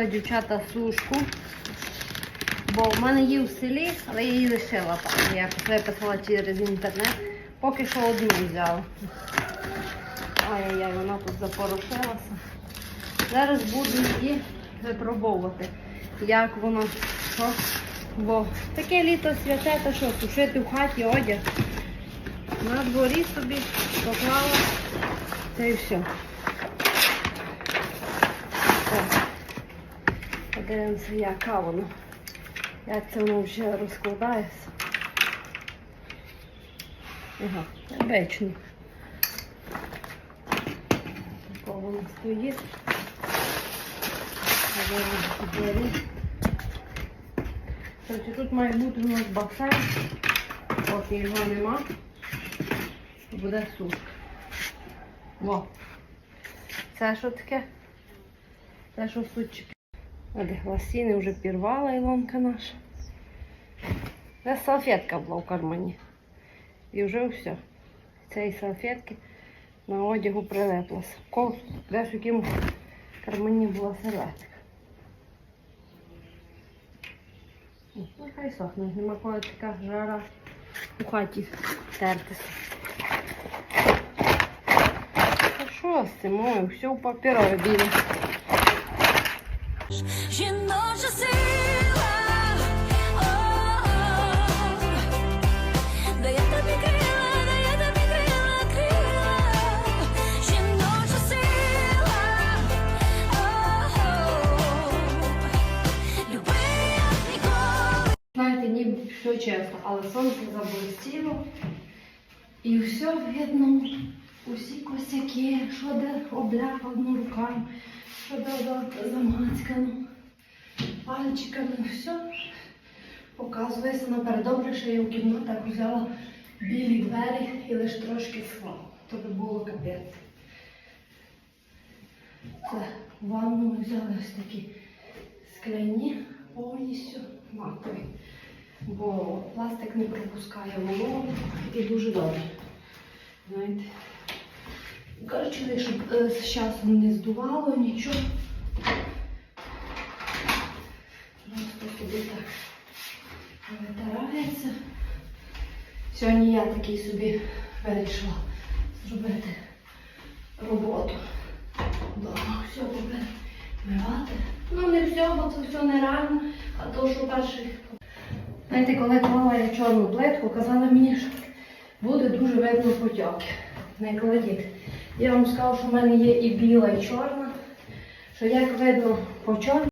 Купила дівчата сушку. Бо в мене є в селі, але я її лишила. Я виписала через інтернет. Поки що одну взяла. Ай-яй-яй, вона тут запорошилася. Зараз буду її випробовувати, як воно, що. Бо таке літо святе, то що, сушити в хаті одяг. На дворі собі поклала. Та і все. О, Подивимося, яка воно. Як це воно вже розкладається. Ага, обично. Такого воно стоїть. Короче, тут має бути у нас басейн. Поки його нема. Буде сушка. Во. Це що таке? Це що суть. А де лосіни вже пірвала Ілонка наша. Це салфетка була в кармані. І вже все. Цієї салфетки на одягу прилеплася. Кол, де ж в якому кармані була серветка. Ну, Нехай сохне, нема коли така жара у хаті тертися. Та що з цим? Ой, все в папірові білі. Жіноча сила, дає тобі крила, дає тобі крила, ніби все чесно, але сонце заблистіло і все видно. Усі косяки, що де обляпано руками, що де замацькано пальчиками, все показується наперед. Добре, що я в кімнатах взяла білі двері і лише трошки скла. То би було капець. Це ванну ми взяли ось такі скляні повністю матові. Бо пластик не пропускає вологу і дуже добре. Знаєте. Коротше, щоб е, з часом не здувало нічого. Просто собі так витирається. Сьогодні я такий собі вирішила зробити роботу. Дома все помивати. Ну не все, бо це все нереально, а то, що перший. Знаєте, коли клала я чорну плитку, казали мені, що буде дуже видно потяки. Не кладіть. Я вам сказала, що в мене є і біла, і чорна. Що як видно по чорній,